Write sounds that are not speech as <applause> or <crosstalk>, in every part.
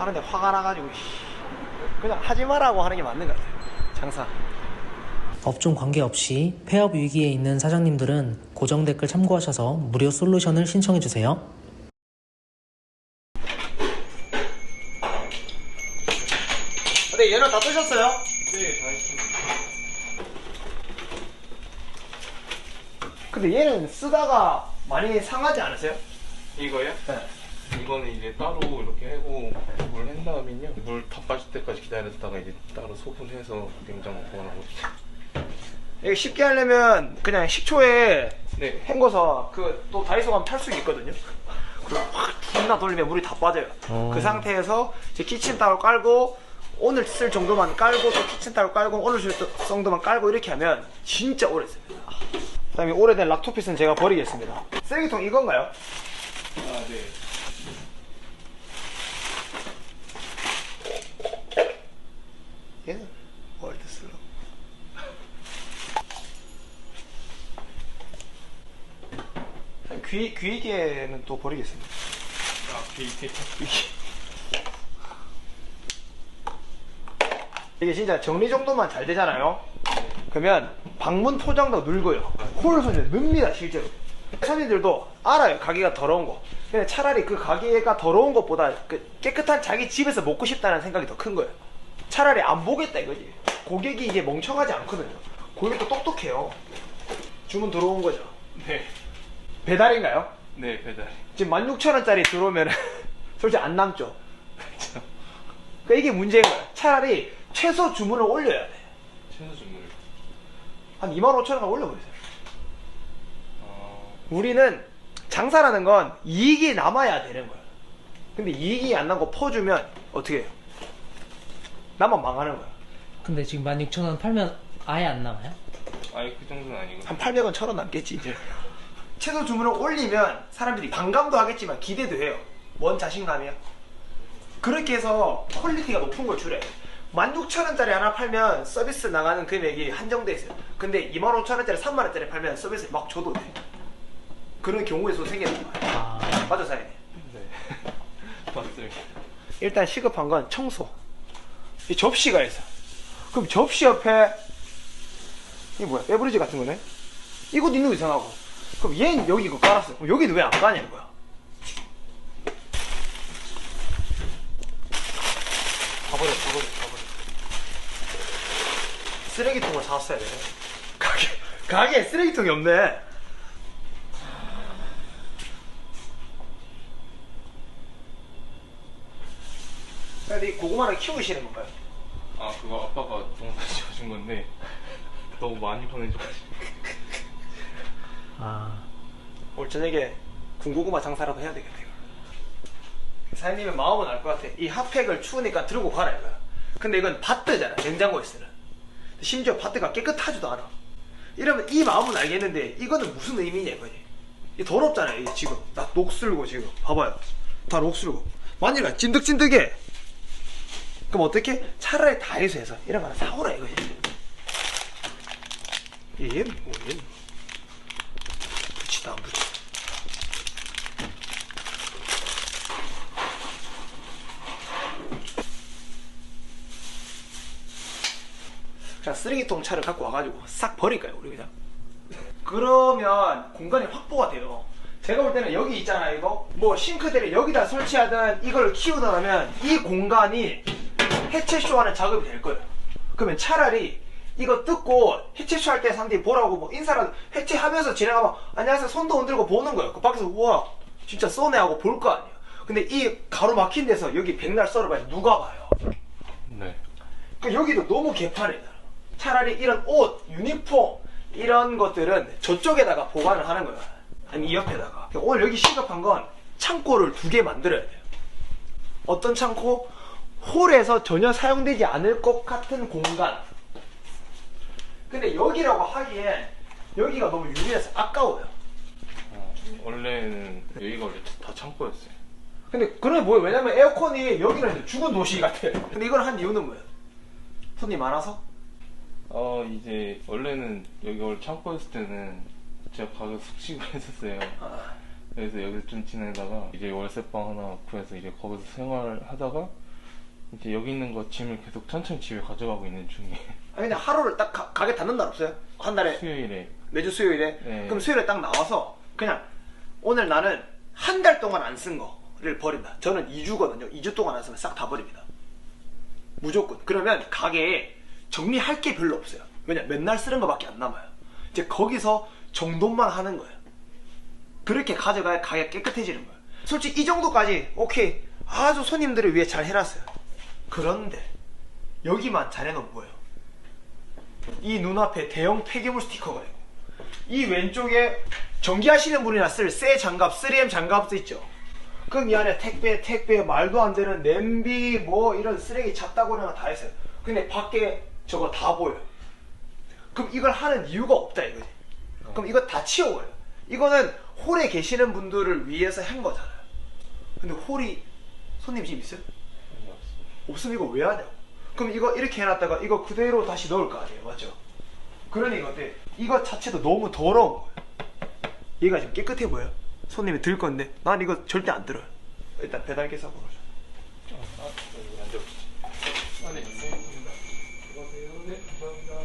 하는데 화가 나가지고 씨, 그냥 하지 말라고 하는 게 맞는 것 같아요. 장사. 업종 관계없이 폐업 위기에 있는 사장님들은 고정 댓글 참고하셔서 무료 솔루션을 신청해 주세요. 근데 얘는 다 뜨셨어요? 네, 다 했습니다. 근데 얘는 쓰다가 많이 상하지 않으세요? 이거요? 네. 이거는 이제 따로 이렇게 하고 물 한 다음에요. 물 다 빠질 때까지 기다렸다가 이제 따로 소분해서 냉장고 보관하거든요. 이게 쉽게 하려면 그냥 식초에 네. 헹궈서 그 또 다이소 가면 탈수 있거든요. 그리고 확 존나 돌리면 물이 다 빠져요. 그 상태에서 이제 키친타올 깔고 오늘 쓸 정도만 깔고 또 키친타올 깔고 오늘 쓸 정도만 깔고 이렇게 하면 진짜 오래 씁니다. 그다음에 오래된 락토핏은 제가 버리겠습니다. 쓰레기통 이건가요? 아, 네. 얘는 월드슬로. 귀 귀개는 또 버리겠습니다. 아, 게이트. <laughs> 이게 진짜 정리 정도만 잘 되잖아요. 그러면 방문 포장도 늘고요. 홀 손질 늡니다 실제로. 손님들도 알아요 가게가 더러운 거. 근데 차라리 그 가게가 더러운 것보다 그 깨끗한 자기 집에서 먹고 싶다는 생각이 더 큰 거예요. 차라리 안 보겠다 이거지. 고객이 이게 멍청하지 않거든요. 고객도 똑똑해요. 주문 들어온 거죠. 네. 배달인가요? 네, 배달. 지금 16,000원짜리 들어오면 <laughs> 솔직히 안 남죠. 그러니까 이게 문제인 거야. 차라리 최소 주문을 올려야 돼. 최소 주문. 한 25,000원 올려버리세요. 아, 우리는 장사라는 건 이익이 남아야 되는 거야. 근데 이익이 안 나고 퍼주면 어떻게 해요? 나만 망하는 거야. 근데 지금 16,000원 팔면 아예 안 남아요? 아예 그 정도는 아니고. 한 800원, 1000원 남겠지, 이제. 최소 주문을 올리면 사람들이 반감도 하겠지만 기대도 해요. 뭔 자신감이야? 그렇게 해서 퀄리티가 높은 걸 줄여야 돼. 16,000원짜리 하나 팔면 서비스 나가는 금액이 한정돼 있어요. 근데 25,000원짜리, 3만원짜리 팔면 서비스 막 줘도 돼. 그런 경우의 수 생기는 거야. 아, 맞아, 사장님. 네. <laughs> 맞습니다. 일단 시급한 건 청소. 이 접시가 있어. 그럼 접시 옆에 이 뭐야? 빼브리지 같은 거네. 이것도 있는 거 이상하고. 그럼 얘는 여기 이거 깔았어. 그럼 여기는 왜 안 까냐 이거야? 가버려, 가버려, 가버려. 쓰레기통을 사왔어야 돼. 가게, 가게에 쓰레기통이 없네. 근데 이 고구마를 키우시는 건가요? 아, 그거 아빠가 동사 지어준 건데 너무 많이 보내줘가지고. 아, 올 저녁에 군고구마 장사라도 해야 되겠네요. 사장님의 마음은 알 것 같아. 이 핫팩을 추우니까 들고 가라 이거야. 근데 이건 밭뜨잖아. 냉장고에 쓰는. 심지어 밭뜨가 깨끗하지도 않아. 이러면 이 마음은 알겠는데 이거는 무슨 의미냐 이거지. 이 더럽잖아요. 이 지금 나 녹슬고 지금 봐봐요. 다 녹슬고. 만일가 찐득찐득해. 그럼 어떻게? 차라리 다이소에서 이런 거 사오라 이거지. 얘 안 붙여. 그냥 쓰레기통 차를 갖고 와가지고 싹 버릴까요 우리 그냥? 그러면 공간이 확보가 돼요. 제가 볼 때는 여기 있잖아요 이거 뭐 싱크대를 여기다 설치하든 이걸 키우든 하면 이 공간이 해체쇼하는 작업이 될 거예요. 그러면 차라리 이거 뜯고 해체쇼 할 때 상대이 보라고 뭐 인사라도 해체하면서 진행하면 안녕하세요 손도 흔들고 보는 거예요. 그 밖에서 우와 진짜 써네 하고 볼 거 아니에요. 근데 이 가로 막힌 데서 여기 백날 썰어봐야 누가 봐요. 네. 그 여기도 너무 개판이다. 차라리 이런 옷, 유니폼 이런 것들은 저쪽에다가 보관을 하는 거야. 아니 이 옆에다가. 오늘 여기 시급한 건 창고를 두 개 만들어야 돼요. 어떤 창고? 홀에서 전혀 사용되지 않을 것 같은 공간. 근데 여기라고 하기엔 여기가 너무 유리해서 아까워요. 어, 원래는 여기가 원래 다 창고였어요. 근데 그래 뭐예요? 왜냐면 에어컨이 여기는 죽은 도시 같아. 근데 이걸 한 이유는 뭐예요? 손이 많아서? 어 이제 원래는 여기 원래 창고였을 때는 제가 가서 숙식을 <laughs> 했었어요. 아, 그래서 여기서 좀 지내다가 이제 월세방 하나 구해서 이제 거기서 생활하다가 이제 여기 있는 거 짐을 계속 천천히 집에 가져가고 있는 중이에요. <laughs> 아니 근데 하루를 딱 가, 가게 닫는 날 없어요? 한 달에? 수요일에. 매주 수요일에? 네. 그럼 수요일에 딱 나와서 그냥 오늘 나는 한 달 동안 안 쓴 거를 버린다. 저는 2주거든요. 2주 동안 안 쓰면 싹 다 버립니다. 무조건. 그러면 가게에 정리할 게 별로 없어요. 왜냐 맨날 쓰는 거밖에 안 남아요. 이제 거기서 정돈만 하는 거예요. 그렇게 가져가야 가게가 깨끗해지는 거예요. 솔직히 이 정도까지 오케이. 아주 손님들을 위해 잘 해놨어요 그런데 여기만 잘 해놓으면 뭐예요 이 눈앞에 대형 폐기물 스티커가 있고 이 왼쪽에 전기하시는 분이나 쓸 새 장갑 3M 장갑도 있죠. 그럼 이 안에 택배 택배 말도 안 되는 냄비 뭐 이런 쓰레기 잡다고나 다 했어요. 근데 밖에 저거 다 보여요 그럼 이걸 하는 이유가 없다 이거지. 그럼 이거 다 치워버려요 이거는 홀에 계시는 분들을 위해서 한 거잖아요 근데 홀이 손님 지금 있어요? 없으면 이거 왜 하냐고. 그럼 이거 이렇게 해놨다가 이거 그대로 다시 넣을 거 아니에요. 맞죠? 그러니 어때? 이거 자체도 너무 더러운 거예요. 얘가 지금 깨끗해 보여요. 손님이 들 건데 난 이거 절대 안 들어요. 일단 배달 여기 네. 네, 들어가세요. 네, 감사합니다.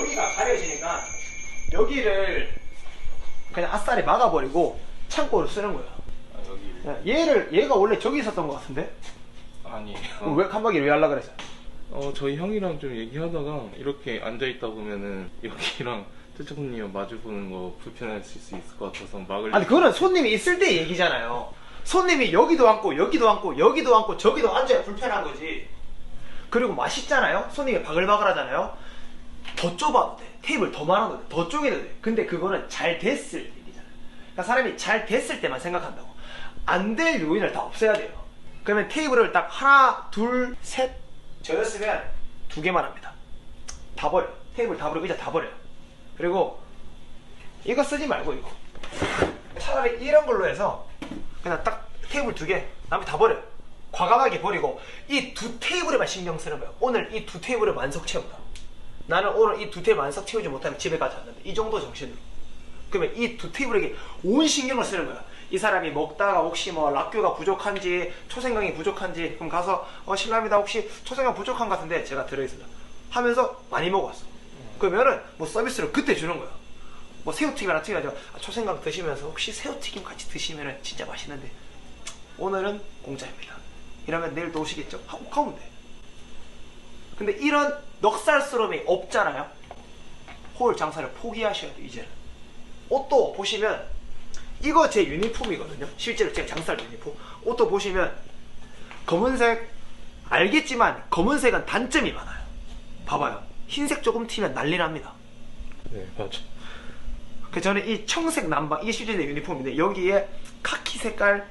여기가 가려지니까 여기를 그냥 아싸리 막아버리고 창고로 쓰는 거예요. 아, 여기. 얘를 얘가 원래 저기 있었던 것 같은데 아니에요. 왜 칸막이를 왜 하려 그랬어요? 어, 저희 형이랑 좀 얘기하다가 이렇게 앉아 있다 보면은 여기랑 최초님 마주보는 거 불편할 수 있을 것 같아서 막을. 아니 그거는 손님이 있을 때 얘기잖아요. 손님이 여기도 앉고 여기도 앉고 여기도 앉고 저기도 앉아야 불편한 거지. 그리고 맛있잖아요. 손님이 바글바글 하잖아요. 더 좁아도 돼. 테이블 더 많아도 돼. 더 쪼개도 돼. 근데 그거는 잘 됐을 일이잖아요. 그러니까 사람이 잘 됐을 때만 생각한다고. 안 될 요인을 다 없애야 돼요. 그러면 테이블을 딱 하나, 둘, 셋 저였으면 두 개만 합니다. 다 버려. 테이블 다 버리고 의자 다 버려요. 그리고 이거 쓰지 말고 이거. 차라리 이런 걸로 해서 그냥 딱 테이블 두 개, 남이 다 버려요. 과감하게 버리고 이 두 테이블에만 신경 쓰는 거예요. 오늘 이 두 테이블을 만석 채운다. 나는 오늘 이 두 테이블 만석 채우지 못하면 집에 가지 않는다. 이 정도 정신으로. 그러면 이 두 테이블에게 온 신경을 쓰는 거야. 이 사람이 먹다가 혹시 뭐 락교가 부족한지 초생강이 부족한지 그럼 가서 어 실례합니다. 혹시 초생강 부족한 것 같은데 제가 들어있습니다. 하면서 많이 먹어왔어. 그러면은 뭐 서비스를 그때 주는 거야. 뭐 새우튀김이나 튀겨가지고 아, 초생강 드시면서 혹시 새우튀김 같이 드시면은 진짜 맛있는데. 오늘은 공짜입니다. 이러면 내일 또 오시겠죠? 하고 가면 돼. 근데 이런 넉살스러움이 없잖아요. 홀 장사를 포기하셔야 돼 이제는. 옷도 보시면 이거 제 유니폼이거든요. 실제로 제가 장사할 유니폼. 옷도 보시면 검은색 알겠지만 검은색은 단점이 많아요. 봐봐요. 흰색 조금 튀면 난리 납니다. 네, 맞아. 그 저는 이 청색 남방 이게 실제 제 유니폼인데 여기에 카키 색깔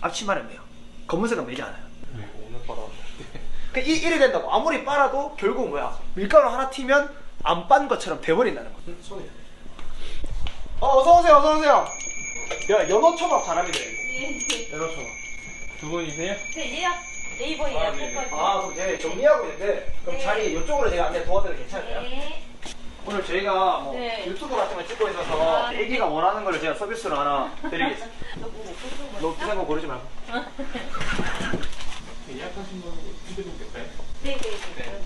앞치마를 매요. 검은색은 매지 않아요. 네, 오늘 빨았는데. 그 이, 이래 된다고. 아무리 빨아도 결국 뭐야? 밀가루 하나 튀면 안 빤 것처럼 돼버린다는 거 손에 어 어서오세요 어서오세요 야 연어 초밥 잘합니다 이거 네, 연어 초밥 두 분이세요? 네, 예약 네이버 아, 예약 네네. 아 그럼 제가 정리하고 있는데 그럼 네. 자리 이쪽으로 제가 안내 도와드려도 괜찮을까요? 네. 오늘 저희가 뭐 네. 유튜브 같은 거 찍고 있어서 아, 네. 애기가 원하는 거를 제가 서비스로 하나 드리겠습니다 너무 먹고 너무 비싼 거 고르지 말고 예약하신 거 휴대폰 될까요? 네, 네, 네. 네.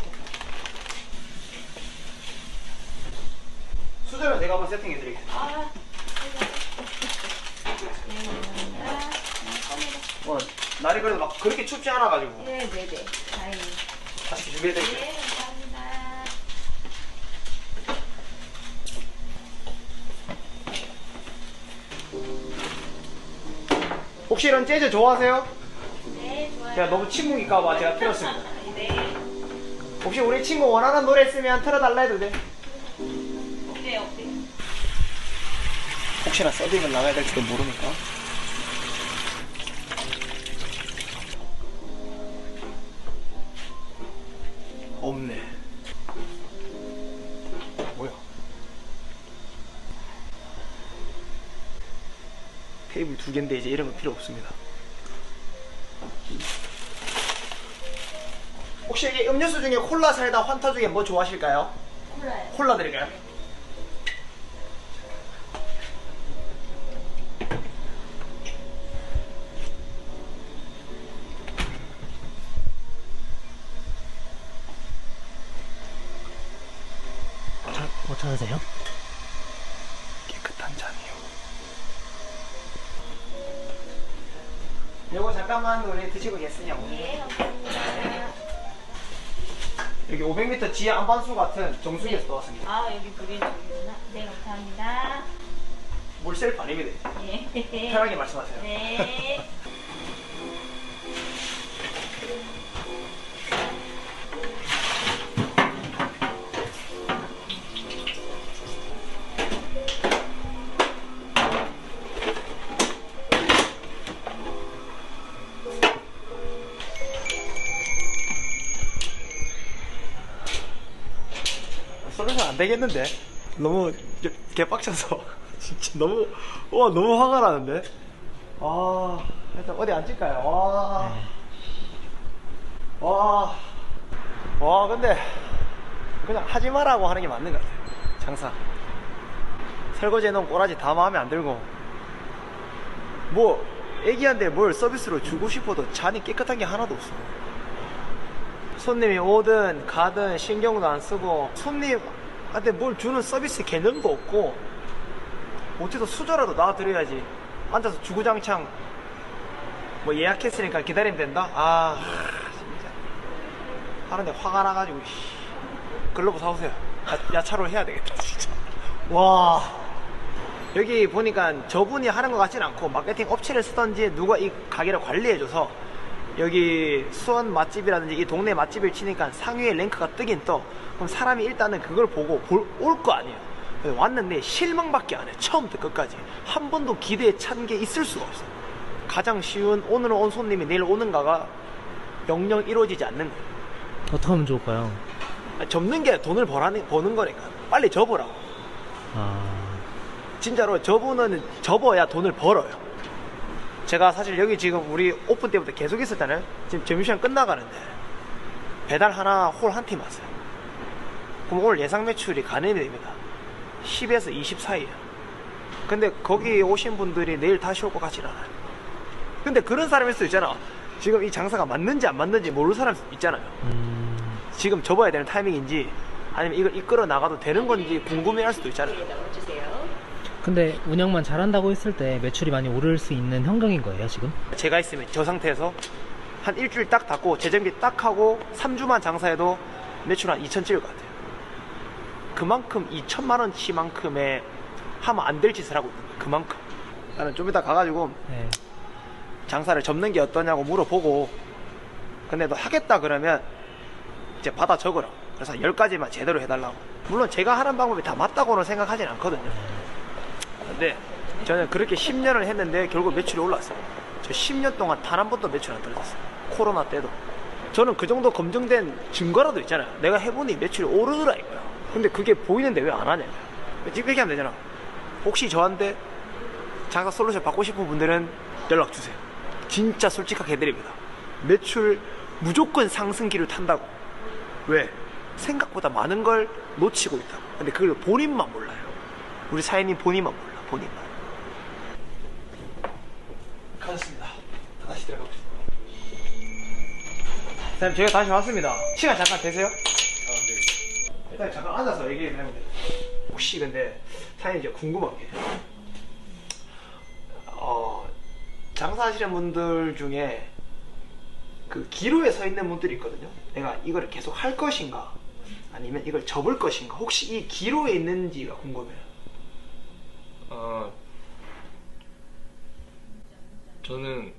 수저는 제가 한번 세팅해 드리겠습니다 아, 뭐 날이 그래도 막 그렇게 춥지 않아 가지고 네, 네, 네. 다행히. 다시 준비해 드릴게요 네, 감사합니다. 혹시 이런 재즈 좋아하세요? 네, 좋아요. 제가 너무 침묵일까봐 제가 틀었습니다 <laughs> 네, 혹시 우리 친구 원하는 노래 있으면 틀어달라 해도 돼? 혹시나 서빙을 나가야 될지도 모르니까 없네 뭐야 테이블 두 개인데 이제 이런 거 필요 없습니다 혹시 여기 음료수 중에 콜라 사이다 환타 중에 뭐 좋아하실까요? 콜라요. 콜라 드릴까요? 괜찮으세요? 깨끗한 잔이요. 요거 잠깐만 우리 드시고 계시냐고. 네, 감사합니다. 여기 500m 지하 안반수 같은 정수기에서 떠왔습니다. 아, 여기 물이 저기구나. 네, 감사합니다. 물 셀프 아닙니다. 예. 편하게 말씀하세요. 네. 되겠는데? 너무 개- 개빡쳐서 <laughs> 진짜 너무 와 너무 화가 나는데. 아 일단 어디 앉을까요? 와. 와. 와 근데 그냥 하지 말라고 하는 게 맞는 것 같아요. 장사. 설거지 해놓은 꼬라지 다 마음에 안 들고 뭐 애기한테 뭘 서비스로 주고 싶어도 잔이 깨끗한 게 하나도 없어. 손님이 오든 가든 신경도 안 쓰고 손님 한테 뭘 주는 서비스 개념도 없고 어째서 수저라도 놔드려야지 앉아서 주구장창 뭐 예약했으니까 기다리면 된다? 아 진짜 하는데 화가 나가지고 씨. 글러브 사오세요 야, 야차로 해야 되겠다 진짜 와 여기 보니까 저분이 하는 것 같진 않고 마케팅 업체를 쓰던지 누가 이 가게를 관리해줘서 여기 수원 맛집이라든지 이 동네 맛집을 치니까 상위에 랭크가 뜨긴 떠. 그럼 사람이 일단은 그걸 보고 올 거 아니에요. 왔는데 실망밖에 안 해. 처음부터 끝까지. 한 번도 기대에 찬 게 있을 수가 없어. 가장 쉬운 오늘은 온 손님이 내일 오는가가 영영 이루어지지 않는 거예요. 어떻게 하면 좋을까요? 아니, 접는 게 돈을 벌하는, 버는 거니까. 빨리 접으라고. 아, 진짜로 저분은 접어야 돈을 벌어요. 제가 사실 여기 지금 우리 오픈 때부터 계속 있었잖아요. 지금 점심시간 끝나가는데 배달 하나 홀 한 팀 왔어요. 그럼 오늘 예상 매출이 가늠이 됩니다. 10에서 20 사이에요. 근데 거기 오신 분들이 내일 다시 올 것 같진 않아요. 근데 그런 사람일 수 있잖아. 지금 이 장사가 맞는지 안 맞는지 모르는 사람 있잖아요. 음, 지금 접어야 되는 타이밍인지 아니면 이걸 이끌어 나가도 되는 건지 궁금해 할 수도 있잖아요. 근데 운영만 잘한다고 했을 때 매출이 많이 오를 수 있는 환경인 거예요, 지금? 제가 있으면 저 상태에서 한 일주일 딱 닫고 재정비 딱 하고 3주만 장사해도 매출 한 2천 찍을 것 같아요. 그만큼 2천만 원치만큼의 하면 안 될 짓을 하고 있는 거예요. 그만큼. 나는 좀 이따 가가지고 네. 장사를 접는 게 어떠냐고 물어보고 근데 너 하겠다 그러면 이제 받아 적으라. 그래서 10가지만 제대로 해달라고. 물론 제가 하는 방법이 다 맞다고는 생각하진 않거든요. 근데 저는 그렇게 10년을 했는데 결국 매출이 올랐어요. 저 10년 동안 단 한 번도 매출 안 떨어졌어요. 코로나 때도. 저는 그 정도 검증된 증거라도 있잖아요. 내가 해보니 매출이 오르더라 이거야. 근데 그게 보이는데 왜 안 하냐. 지금 얘기하면 되잖아. 혹시 저한테 장사 솔루션 받고 싶은 분들은 연락 주세요. 진짜 솔직하게 해드립니다. 매출 무조건 상승기를 탄다고. 왜? 생각보다 많은 걸 놓치고 있다고. 근데 그걸 본인만 몰라요. 우리 사장님 본인만 몰라. 본인만. 가졌습니다. 다시 들어가보겠습니다. 사장님 저희가 다시 왔습니다. 시간 잠깐 되세요? 일단 잠깐 앉아서 얘기해 드리면 돼요. 혹시 근데 사장님 이제 궁금한 게 어, 장사하시는 분들 중에 그 기로에 서 있는 분들이 있거든요. 내가 이거를 계속 할 것인가 아니면 이걸 접을 것인가 혹시 이 기로에 있는지가 궁금해요. 아 저는